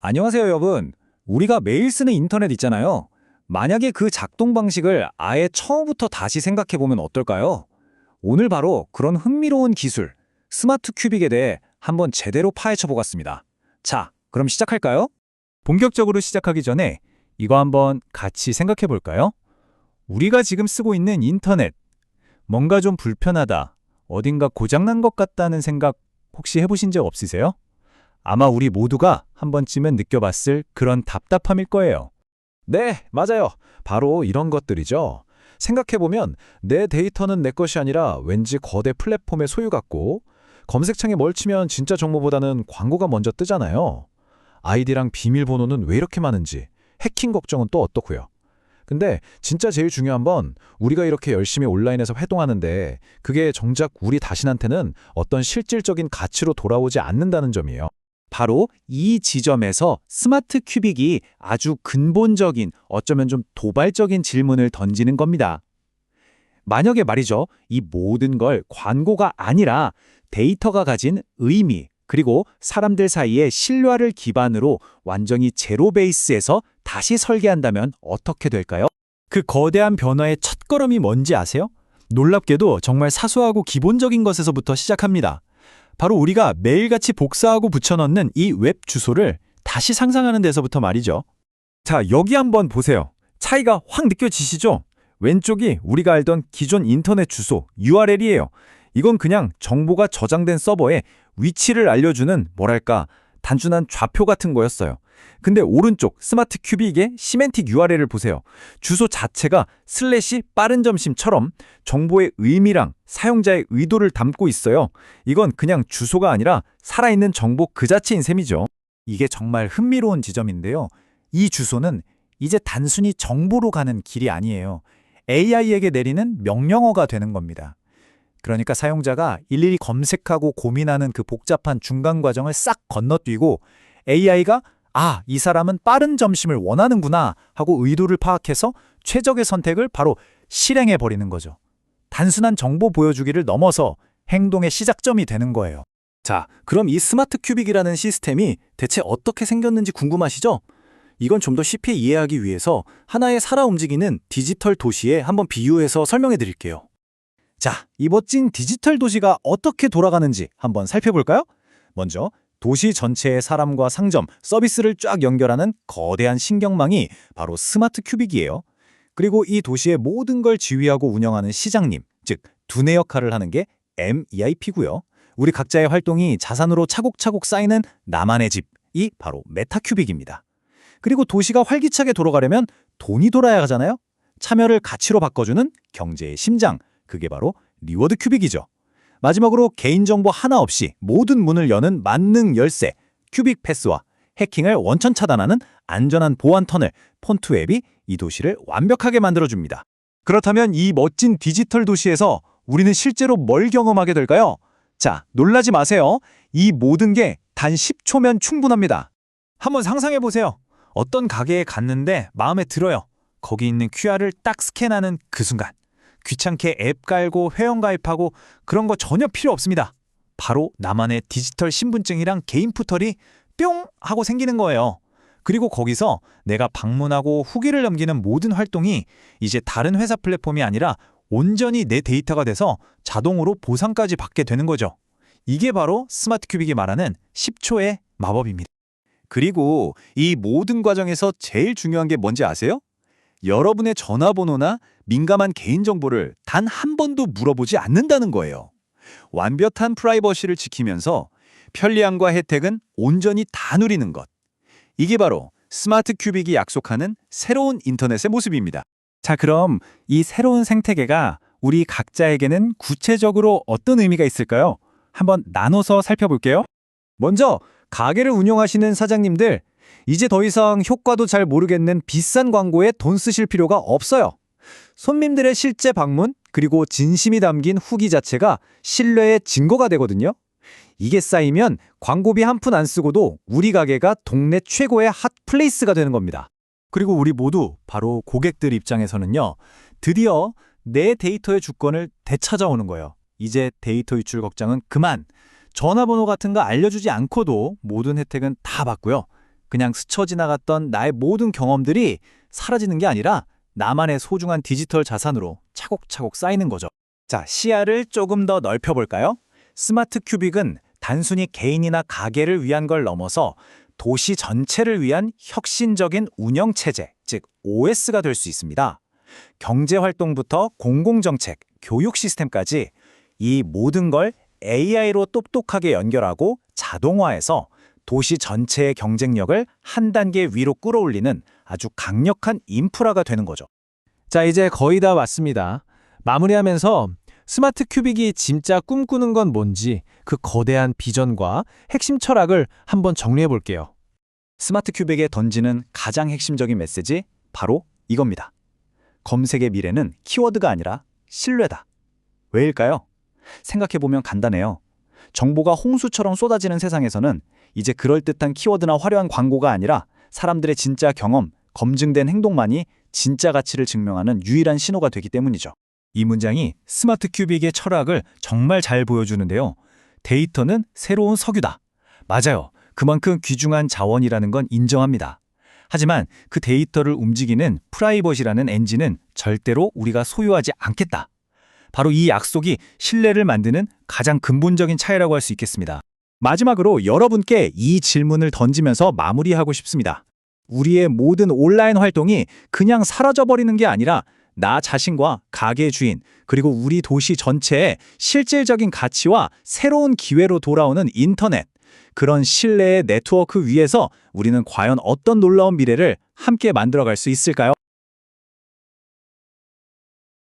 안녕하세요, 여러분. 우리가 매일 쓰는 인터넷 있잖아요. 만약에 그 작동 방식을 아예 처음부터 다시 생각해 보면 어떨까요? 오늘 바로 그런 흥미로운 기술, 스마트 큐빅에 대해 한번 제대로 파헤쳐 보겠습니다. 자, 그럼 시작할까요? 본격적으로 시작하기 전에 이거 한번 같이 생각해 볼까요? 우리가 지금 쓰고 있는 인터넷. 뭔가 좀 불편하다, 어딘가 고장난 것 같다는 생각 혹시 해보신 적 없으세요? 아마 우리 모두가 한 번쯤은 느껴봤을 그런 답답함일 거예요. 네, 맞아요. 바로 이런 것들이죠. 생각해보면 내 데이터는 내 것이 아니라 왠지 거대 플랫폼의 소유 같고 검색창에 뭘 치면 진짜 정보보다는 광고가 먼저 뜨잖아요. 아이디랑 비밀번호는 왜 이렇게 많은지 해킹 걱정은 또 어떻고요. 근데 진짜 제일 중요한 건 우리가 이렇게 열심히 온라인에서 활동하는데 그게 정작 우리 자신한테는 어떤 실질적인 가치로 돌아오지 않는다는 점이에요. 바로 이 지점에서 스마트 큐빅이 아주 근본적인, 어쩌면 좀 도발적인 질문을 던지는 겁니다. 만약에 말이죠, 이 모든 걸 광고가 아니라 데이터가 가진 의미, 그리고 사람들 사이의 신뢰를 기반으로 완전히 제로 베이스에서 다시 설계한다면 어떻게 될까요? 그 거대한 변화의 첫걸음이 뭔지 아세요? 놀랍게도 정말 사소하고 기본적인 것에서부터 시작합니다. 바로 우리가 매일같이 복사하고 붙여넣는 이 웹 주소를 다시 상상하는 데서부터 말이죠. 자, 여기 한번 보세요. 차이가 확 느껴지시죠? 왼쪽이 우리가 알던 기존 인터넷 주소 URL이에요. 이건 그냥 정보가 저장된 서버에 위치를 알려주는 뭐랄까 단순한 좌표 같은 거였어요. 근데 오른쪽 스마트 큐빅의 시멘틱 URL을 보세요. 주소 자체가 슬래시 빠른 점심처럼 정보의 의미랑 사용자의 의도를 담고 있어요. 이건 그냥 주소가 아니라 살아있는 정보 그 자체인 셈이죠. 이게 정말 흥미로운 지점인데요. 이 주소는 이제 단순히 정보로 가는 길이 아니에요. AI에게 내리는 명령어가 되는 겁니다. 그러니까 사용자가 일일이 검색하고 고민하는 그 복잡한 중간 과정을 싹 건너뛰고 AI가 아, 이 사람은 빠른 점심을 원하는구나 하고 의도를 파악해서 최적의 선택을 바로 실행해 버리는 거죠. 단순한 정보 보여주기를 넘어서 행동의 시작점이 되는 거예요. 자, 그럼 이 스마트 큐빅이라는 시스템이 대체 어떻게 생겼는지 궁금하시죠? 이건 좀 더 쉽게 이해하기 위해서 하나의 살아 움직이는 디지털 도시에 한번 비유해서 설명해 드릴게요. 자, 이 멋진 디지털 도시가 어떻게 돌아가는지 한번 살펴볼까요? 먼저 도시 전체의 사람과 상점, 서비스를 쫙 연결하는 거대한 신경망이 바로 스마트 큐빅이에요. 그리고 이 도시의 모든 걸 지휘하고 운영하는 시장님, 즉 두뇌 역할을 하는 게 MEIP고요. 우리 각자의 활동이 자산으로 차곡차곡 쌓이는 나만의 집이 바로 메타큐빅입니다. 그리고 도시가 활기차게 돌아가려면 돈이 돌아야 하잖아요. 참여를 가치로 바꿔주는 경제의 심장, 그게 바로 리워드 큐빅이죠. 마지막으로 개인정보 하나 없이 모든 문을 여는 만능 열쇠, 큐빅 패스와 해킹을 원천 차단하는 안전한 보안 터널, 폰트웹이 이 도시를 완벽하게 만들어줍니다. 그렇다면 이 멋진 디지털 도시에서 우리는 실제로 뭘 경험하게 될까요? 자, 놀라지 마세요. 이 모든 게 단 10초면 충분합니다. 한번 상상해 보세요. 어떤 가게에 갔는데 마음에 들어요. 거기 있는 QR을 딱 스캔하는 그 순간. 귀찮게 앱 깔고 회원 가입하고 그런 거 전혀 필요 없습니다. 바로 나만의 디지털 신분증이랑 개인 포털이 뿅 하고 생기는 거예요. 그리고 거기서 내가 방문하고 후기를 남기는 모든 활동이 이제 다른 회사 플랫폼이 아니라 온전히 내 데이터가 돼서 자동으로 보상까지 받게 되는 거죠. 이게 바로 스마트 큐빅이 말하는 10초의 마법입니다. 그리고 이 모든 과정에서 제일 중요한 게 뭔지 아세요? 여러분의 전화번호나 민감한 개인정보를 단 한 번도 물어보지 않는다는 거예요. 완벽한 프라이버시를 지키면서 편리함과 혜택은 온전히 다 누리는 것. 이게 바로 스마트 큐빅이 약속하는 새로운 인터넷의 모습입니다. 자, 그럼 이 새로운 생태계가 우리 각자에게는 구체적으로 어떤 의미가 있을까요? 한번 나눠서 살펴볼게요. 먼저 가게를 운영하시는 사장님들, 이제 더 이상 효과도 잘 모르겠는 비싼 광고에 돈 쓰실 필요가 없어요. 손님들의 실제 방문, 그리고 진심이 담긴 후기 자체가 신뢰의 증거가 되거든요. 이게 쌓이면 광고비 한 푼 안 쓰고도 우리 가게가 동네 최고의 핫 플레이스가 되는 겁니다. 그리고 우리 모두 바로 고객들 입장에서는요. 드디어 내 데이터의 주권을 되찾아오는 거예요. 이제 데이터 유출 걱정은 그만. 전화번호 같은 거 알려주지 않고도 모든 혜택은 다 받고요. 그냥 스쳐 지나갔던 나의 모든 경험들이 사라지는 게 아니라 나만의 소중한 디지털 자산으로 차곡차곡 쌓이는 거죠. 자, 시야를 조금 더 넓혀볼까요? 스마트 큐빅은 단순히 개인이나 가게를 위한 걸 넘어서 도시 전체를 위한 혁신적인 운영 체제, 즉 OS가 될 수 있습니다. 경제 활동부터 공공정책, 교육 시스템까지 이 모든 걸 AI로 똑똑하게 연결하고 자동화해서 도시 전체의 경쟁력을 한 단계 위로 끌어올리는 아주 강력한 인프라가 되는 거죠. 자, 이제 거의 다 왔습니다. 마무리하면서 스마트 큐빅이 진짜 꿈꾸는 건 뭔지 그 거대한 비전과 핵심 철학을 한번 정리해 볼게요. 스마트 큐빅에 던지는 가장 핵심적인 메시지 바로 이겁니다. 검색의 미래는 키워드가 아니라 신뢰다. 왜일까요? 생각해보면 간단해요. 정보가 홍수처럼 쏟아지는 세상에서는 이제 그럴듯한 키워드나 화려한 광고가 아니라 사람들의 진짜 경험, 검증된 행동만이 진짜 가치를 증명하는 유일한 신호가 되기 때문이죠. 이 문장이 스마트 큐빅의 철학을 정말 잘 보여주는데요. 데이터는 새로운 석유다. 맞아요. 그만큼 귀중한 자원이라는 건 인정합니다. 하지만 그 데이터를 움직이는 프라이버시라는 엔진은 절대로 우리가 소유하지 않겠다. 바로 이 약속이 신뢰를 만드는 가장 근본적인 차이라고 할 수 있겠습니다. 마지막으로 여러분께 이 질문을 던지면서 마무리하고 싶습니다. 우리의 모든 온라인 활동이 그냥 사라져버리는 게 아니라 나 자신과 가게 주인, 그리고 우리 도시 전체의 실질적인 가치와 새로운 기회로 돌아오는 인터넷, 그런 신뢰의 네트워크 위에서 우리는 과연 어떤 놀라운 미래를 함께 만들어갈 수 있을까요?